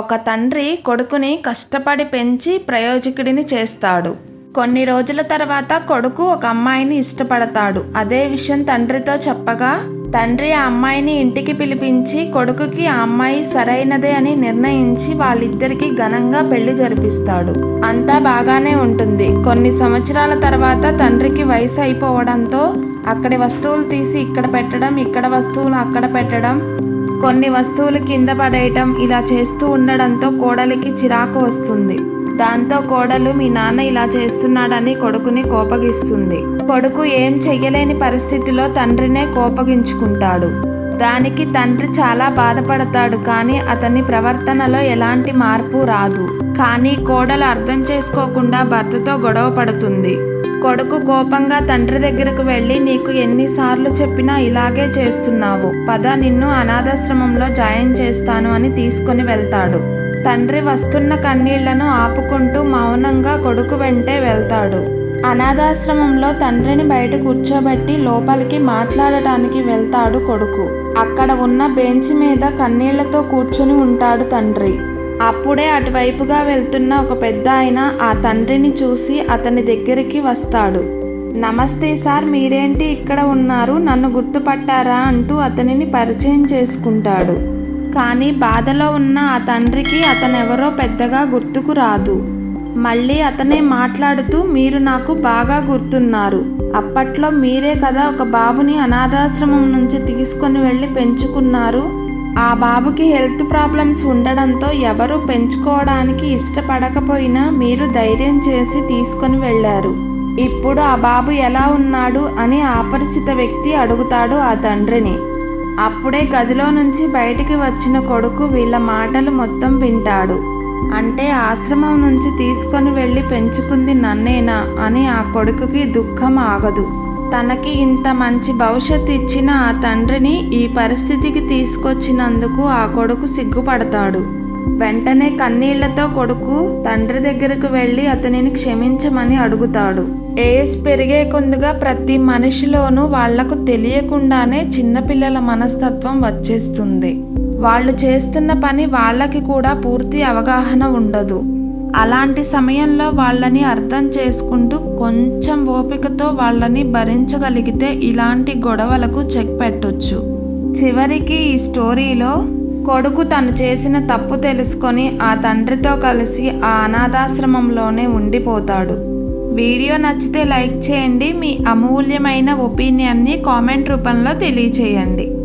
ఒక తండ్రి కొడుకుని కష్టపడి పెంచి ప్రయోజకుడిని చేస్తాడు. కొన్ని రోజుల తర్వాత కొడుకు ఒక అమ్మాయిని ఇష్టపడతాడు. అదే విషయం తండ్రితో చెప్పగా తండ్రి ఆ అమ్మాయిని ఇంటికి పిలిపించి కొడుకుకి ఆ అమ్మాయి సరైనదే అని నిర్ణయించి వాళ్ళిద్దరికి ఘనంగా పెళ్ళి జరిపిస్తాడు. అంతా బాగానే ఉంటుంది. కొన్ని సంవత్సరాల తర్వాత తండ్రికి వయసు అయిపోవడంతో అక్కడి వస్తువులు తీసి ఇక్కడ పెట్టడం ఇక్కడ వస్తువులు అక్కడ పెట్టడం కొన్ని వస్తువులు కింద పడేయటం ఇలా చేస్తూ ఉండడంతో కోడలికి చిరాకు వస్తుంది. దాంతో కోడలు మీ నాన్న ఇలా చేస్తున్నాడని కొడుకుని కోపగిస్తుంది. కొడుకు ఏం చెయ్యలేని పరిస్థితిలో తండ్రినే కోపగించుకుంటాడు. దానికి తండ్రి చాలా బాధపడతాడు కానీ అతని ప్రవర్తనలో ఎలాంటి మార్పు రాదు. కానీ కోడలు అర్థం చేసుకోకుండా భర్తతో గొడవ పడుతుంది. కొడుకు కోపంగా తండ్రి దగ్గరకు వెళ్ళి నీకు ఎన్నిసార్లు చెప్పినా ఇలాగే చేస్తున్నావు. పద నిన్ను అనాథాశ్రమంలో జాయిన్ చేస్తాను అని తీసుకొని వెళ్తాడు. తండ్రి వస్తున్న కన్నీళ్ళను ఆపుకుంటూ మౌనంగా కొడుకు వెంటే వెళ్తాడు. అనాథాశ్రమంలో తండ్రిని బయట కూర్చోబెట్టి లోపలికి మాట్లాడటానికి వెళ్తాడు కొడుకు. అక్కడ ఉన్న బెంచ్ మీద కన్నీళ్ళతో కూర్చుని ఉంటాడు తండ్రి. అప్పుడే అటువైపుగా వెళ్తున్న ఒక పెద్ద ఆయన ఆ తండ్రిని చూసి అతని దగ్గరికి వస్తాడు. నమస్తే సార్ మీరేంటి ఇక్కడ ఉన్నారు? నన్ను గుర్తుపట్టారా? అంటూ అతనిని పరిచయం చేసుకుంటాడు. కానీ బాధలో ఉన్న ఆ తండ్రికి అతనెవరో పెద్దగా గుర్తుకు రాదు. మళ్ళీ అతనే మాట్లాడుతూ మీరు నాకు బాగా గుర్తున్నారు. అప్పట్లో మీరే కదా ఒక బాబుని అనాథాశ్రమం నుంచి తీసుకొని వెళ్ళి పెంచుకున్నారు. ఆ బాబుకి హెల్త్ ప్రాబ్లమ్స్ ఉండడంతో ఎవరు పెంచుకోవడానికి ఇష్టపడకపోయినా మీరు ధైర్యం చేసి తీసుకొని వెళ్ళారు. ఇప్పుడు ఆ బాబు ఎలా ఉన్నాడు అని అపరిచిత వ్యక్తి అడుగుతాడు ఆ తండ్రిని. అప్పుడే గదిలో నుంచి బయటికి వచ్చిన కొడుకు వీళ్ళ మాటలు మొత్తం వింటాడు. అంటే ఆశ్రమం నుంచి తీసుకొని వెళ్ళి పెంచుకుంది నన్నేనా అని ఆ కొడుకుకి దుఃఖం ఆగదు. తనకి ఇంత మంచి భవిష్యత్తు ఇచ్చిన ఆ తండ్రిని ఈ పరిస్థితికి తీసుకొచ్చినందుకు ఆ కొడుకు సిగ్గుపడతాడు. వెంటనే కన్నీళ్ళతో కొడుకు తండ్రి దగ్గరకు వెళ్ళి అతనిని క్షమించమని అడుగుతాడు. ఏఎస్ పెరిగే కొందుగా ప్రతి మనిషిలోనూ వాళ్ళకు తెలియకుండానే చిన్నపిల్లల మనస్తత్వం వచ్చేస్తుంది. వాళ్ళు చేస్తున్న పని వాళ్ళకి కూడా పూర్తి అవగాహన ఉండదు. అలాంటి సమయంలో వాళ్ళని అర్థం చేసుకుంటూ కొంచెం ఓపికతో వాళ్ళని భరించగలిగితే ఇలాంటి గొడవలకు చెక్ పెట్టొచ్చు. చివరికి ఈ స్టోరీలో కొడుకు తను చేసిన తప్పు తెలుసుకొని ఆ తండ్రితో కలిసి ఆ అనాథాశ్రమంలోనే ఉండిపోతాడు. వీడియో నచ్చితే లైక్ చేయండి మీ అమూల్యమైన ఒపీనియన్ని కామెంట్ రూపంలో తెలియచేయండి.